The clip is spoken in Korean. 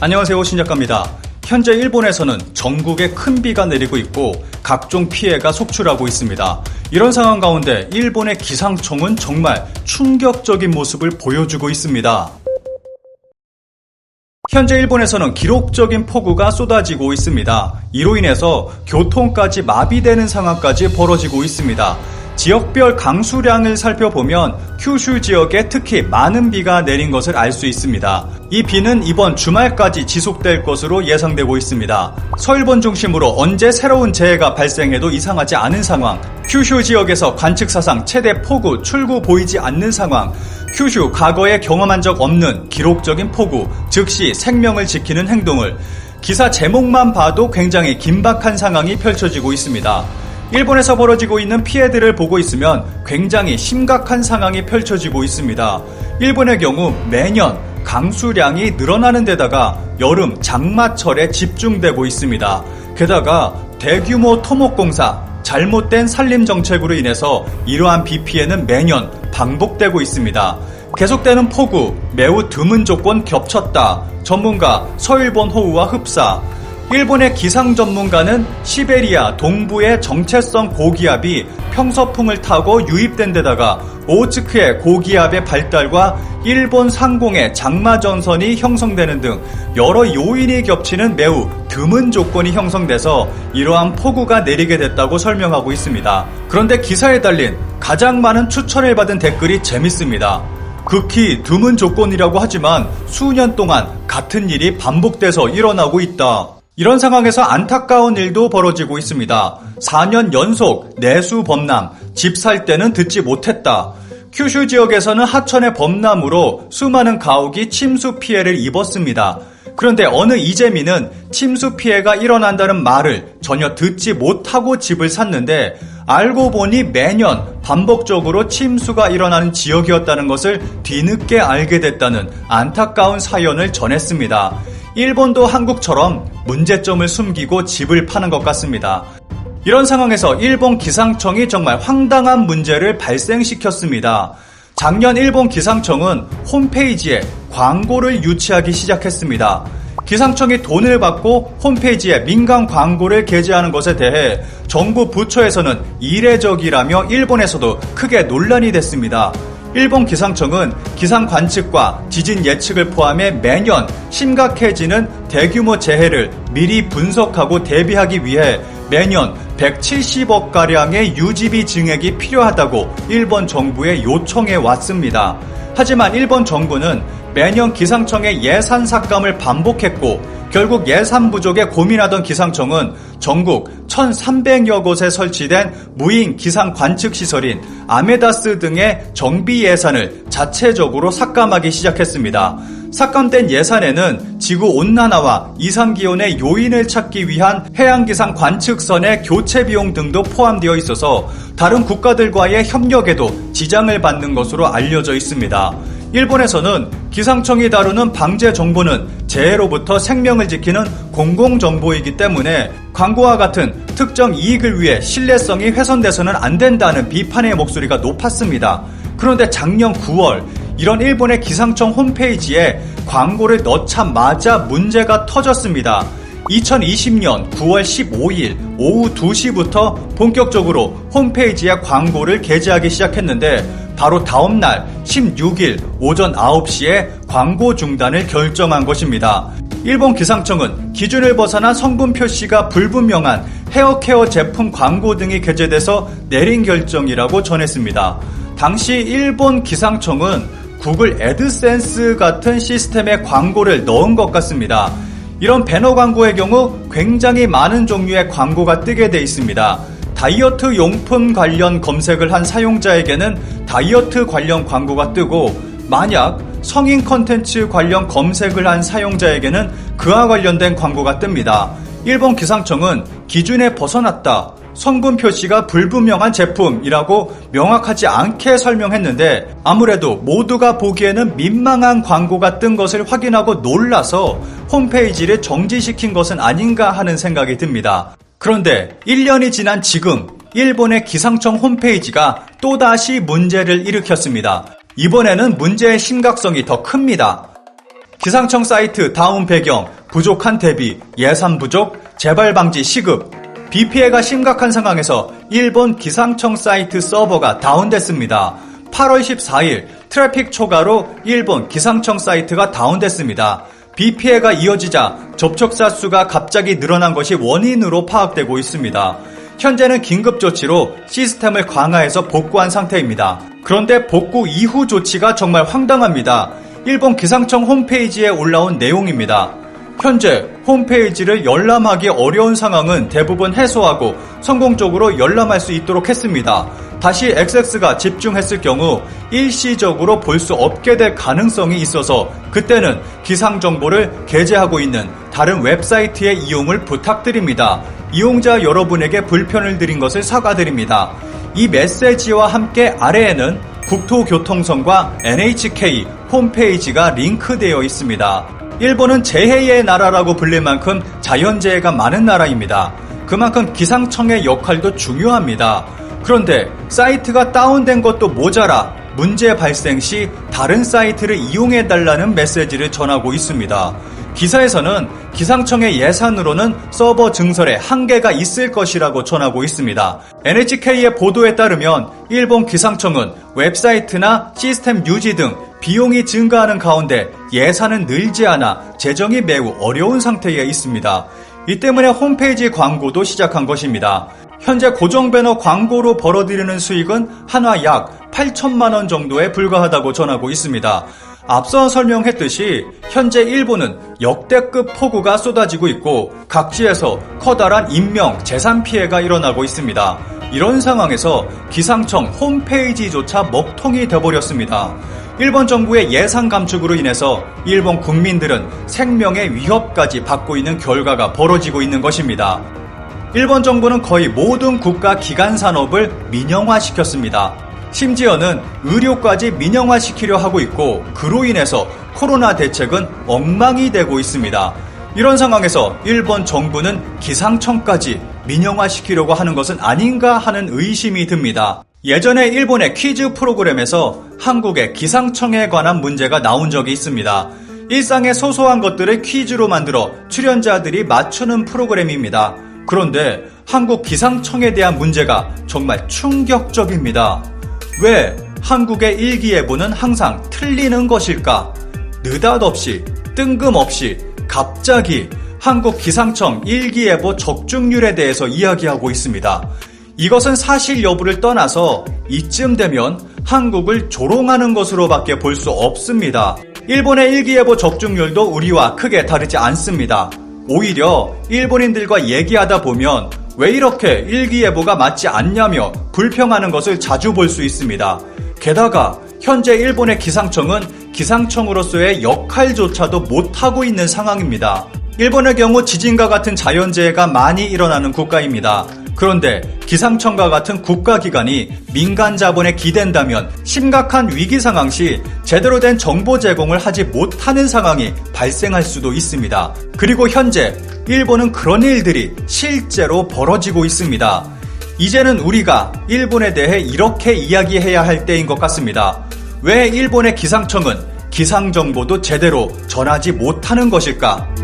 안녕하세요 신작가입니다. 현재 일본에서는 전국에 큰 비가 내리고 있고 각종 피해가 속출하고 있습니다. 이런 상황 가운데 일본의 기상청은 정말 충격적인 모습을 보여주고 있습니다. 현재 일본에서는 기록적인 폭우가 쏟아지고 있습니다. 이로 인해서 교통까지 마비되는 상황까지 벌어지고 있습니다. 지역별 강수량을 살펴보면 큐슈 지역에 특히 많은 비가 내린 것을 알 수 있습니다. 이 비는 이번 주말까지 지속될 것으로 예상되고 있습니다. 서일본 중심으로 언제 새로운 재해가 발생해도 이상하지 않은 상황, 큐슈 지역에서 관측 사상 최대 폭우 출구 보이지 않는 상황, 큐슈 과거에 경험한 적 없는 기록적인 폭우, 즉시 생명을 지키는 행동을 기사 제목만 봐도 굉장히 긴박한 상황이 펼쳐지고 있습니다. 일본에서 벌어지고 있는 피해들을 보고 있으면 굉장히 심각한 상황이 펼쳐지고 있습니다. 일본의 경우 매년 강수량이 늘어나는 데다가 여름 장마철에 집중되고 있습니다. 게다가 대규모 토목공사, 잘못된 산림 정책으로 인해서 이러한 비 피해는 매년 반복되고 있습니다. 계속되는 폭우, 매우 드문 조건 겹쳤다. 전문가 서일본 호우와 흡사. 일본의 기상 전문가는 시베리아 동부의 정체성 고기압이 평서풍을 타고 유입된 데다가 오츠크의 고기압의 발달과 일본 상공의 장마 전선이 형성되는 등 여러 요인이 겹치는 매우 드문 조건이 형성돼서 이러한 폭우가 내리게 됐다고 설명하고 있습니다. 그런데 기사에 달린 가장 많은 추천을 받은 댓글이 재밌습니다. 극히 드문 조건이라고 하지만 수년 동안 같은 일이 반복돼서 일어나고 있다. 이런 상황에서 안타까운 일도 벌어지고 있습니다. 4년 연속 내수 범람, 집 살 때는 듣지 못했다. 큐슈 지역에서는 하천의 범람으로 수많은 가옥이 침수 피해를 입었습니다. 그런데 어느 이재민은 침수 피해가 일어난다는 말을 전혀 듣지 못하고 집을 샀는데 알고 보니 매년 반복적으로 침수가 일어나는 지역이었다는 것을 뒤늦게 알게 됐다는 안타까운 사연을 전했습니다. 일본도 한국처럼 문제점을 숨기고 집을 파는 것 같습니다. 이런 상황에서 일본 기상청이 정말 황당한 문제를 발생시켰습니다. 작년 일본 기상청은 홈페이지에 광고를 유치하기 시작했습니다. 기상청이 돈을 받고 홈페이지에 민간 광고를 게재하는 것에 대해 정부 부처에서는 이례적이라며 일본에서도 크게 논란이 됐습니다. 일본 기상청은 기상 관측과 지진 예측을 포함해 매년 심각해지는 대규모 재해를 미리 분석하고 대비하기 위해 매년 170억 가량의 유지비 증액이 필요하다고 일본 정부에 요청해 왔습니다. 하지만 일본 정부는 매년 기상청의 예산 삭감을 반복했고 결국 예산 부족에 고민하던 기상청은 전국 1,300여 곳에 설치된 무인 기상 관측 시설인 아메다스 등의 정비 예산을 자체적으로 삭감하기 시작했습니다. 삭감된 예산에는 지구 온난화와 이상 기온의 요인을 찾기 위한 해양 기상 관측선의 교체 비용 등도 포함되어 있어서 다른 국가들과의 협력에도 지장을 받는 것으로 알려져 있습니다. 일본에서는 기상청이 다루는 방제 정보는 재해로부터 생명을 지키는 공공정보이기 때문에 광고와 같은 특정 이익을 위해 신뢰성이 훼손돼서는 안 된다는 비판의 목소리가 높았습니다. 그런데 작년 9월 이런 일본의 기상청 홈페이지에 광고를 넣자마자 문제가 터졌습니다. 2020년 9월 15일 오후 2시부터 본격적으로 홈페이지에 광고를 게재하기 시작했는데 바로 다음 날 16일 오전 9시에 광고 중단을 결정한 것입니다. 일본 기상청은 기준을 벗어난 성분 표시가 불분명한 헤어케어 제품 광고 등이 게재돼서 내린 결정이라고 전했습니다. 당시 일본 기상청은 구글 애드센스 같은 시스템에 광고를 넣은 것 같습니다. 이런 배너 광고의 경우 굉장히 많은 종류의 광고가 뜨게 돼 있습니다. 다이어트 용품 관련 검색을 한 사용자에게는 다이어트 관련 광고가 뜨고 만약 성인 컨텐츠 관련 검색을 한 사용자에게는 그와 관련된 광고가 뜹니다. 일본 기상청은 기준에 벗어났다. 성분 표시가 불분명한 제품이라고 명확하지 않게 설명했는데 아무래도 모두가 보기에는 민망한 광고가 뜬 것을 확인하고 놀라서 홈페이지를 정지시킨 것은 아닌가 하는 생각이 듭니다. 그런데 1년이 지난 지금 일본의 기상청 홈페이지가 또다시 문제를 일으켰습니다. 이번에는 문제의 심각성이 더 큽니다. 기상청 사이트 다운 배경, 부족한 대비, 예산 부족, 재발 방지 시급, 비 피해가 심각한 상황에서 일본 기상청 사이트 서버가 다운됐습니다. 8월 14일 트래픽 초과로 일본 기상청 사이트가 다운됐습니다. 비 피해가 이어지자 접촉자 수가 갑자기 늘어난 것이 원인으로 파악되고 있습니다. 현재는 긴급 조치로 시스템을 강화해서 복구한 상태입니다. 그런데 복구 이후 조치가 정말 황당합니다. 일본 기상청 홈페이지에 올라온 내용입니다. 현재 홈페이지를 열람하기 어려운 상황은 대부분 해소하고 성공적으로 열람할 수 있도록 했습니다. 다시 XX가 집중했을 경우 일시적으로 볼 수 없게 될 가능성이 있어서 그때는 기상 정보를 게재하고 있는 다른 웹사이트의 이용을 부탁드립니다. 이용자 여러분에게 불편을 드린 것을 사과드립니다. 이 메시지와 함께 아래에는 국토교통성과 NHK 홈페이지가 링크되어 있습니다. 일본은 재해의 나라라고 불릴 만큼 자연재해가 많은 나라입니다. 그만큼 기상청의 역할도 중요합니다. 그런데 사이트가 다운된 것도 모자라 문제 발생 시 다른 사이트를 이용해달라는 메시지를 전하고 있습니다. 기사에서는 기상청의 예산으로는 서버 증설에 한계가 있을 것이라고 전하고 있습니다. NHK의 보도에 따르면 일본 기상청은 웹사이트나 시스템 유지 등 비용이 증가하는 가운데 예산은 늘지 않아 재정이 매우 어려운 상태에 있습니다. 이 때문에 홈페이지 광고도 시작한 것입니다. 현재 고정 배너 광고로 벌어들이는 수익은 한화 약 8천만 원 정도에 불과하다고 전하고 있습니다. 앞서 설명했듯이 현재 일본은 역대급 폭우가 쏟아지고 있고 각지에서 커다란 인명, 재산 피해가 일어나고 있습니다. 이런 상황에서 기상청 홈페이지조차 먹통이 돼버렸습니다. 일본 정부의 예산 감축으로 인해서 일본 국민들은 생명의 위협까지 받고 있는 결과가 벌어지고 있는 것입니다. 일본 정부는 거의 모든 국가 기관 산업을 민영화시켰습니다. 심지어는 의료까지 민영화시키려 하고 있고 그로 인해서 코로나 대책은 엉망이 되고 있습니다. 이런 상황에서 일본 정부는 기상청까지 민영화시키려고 하는 것은 아닌가 하는 의심이 듭니다. 예전에 일본의 퀴즈 프로그램에서 한국의 기상청에 관한 문제가 나온 적이 있습니다. 일상의 소소한 것들을 퀴즈로 만들어 출연자들이 맞추는 프로그램입니다. 그런데 한국 기상청에 대한 문제가 정말 충격적입니다. 왜 한국의 일기예보는 항상 틀리는 것일까? 느닷없이, 뜬금없이, 갑자기 한국 기상청 일기예보 적중률에 대해서 이야기하고 있습니다. 이것은 사실 여부를 떠나서 이쯤 되면 한국을 조롱하는 것으로밖에 볼 수 없습니다. 일본의 일기예보 적중률도 우리와 크게 다르지 않습니다. 오히려 일본인들과 얘기하다 보면 왜 이렇게 일기예보가 맞지 않냐며 불평하는 것을 자주 볼 수 있습니다. 게다가 현재 일본의 기상청은 기상청으로서의 역할조차도 못하고 있는 상황입니다. 일본의 경우 지진과 같은 자연재해가 많이 일어나는 국가입니다. 그런데 기상청과 같은 국가기관이 민간 자본에 기댄다면 심각한 위기 상황 시 제대로 된 정보 제공을 하지 못하는 상황이 발생할 수도 있습니다. 그리고 현재 일본은 그런 일들이 실제로 벌어지고 있습니다. 이제는 우리가 일본에 대해 이렇게 이야기해야 할 때인 것 같습니다. 왜 일본의 기상청은 기상 정보도 제대로 전하지 못하는 것일까?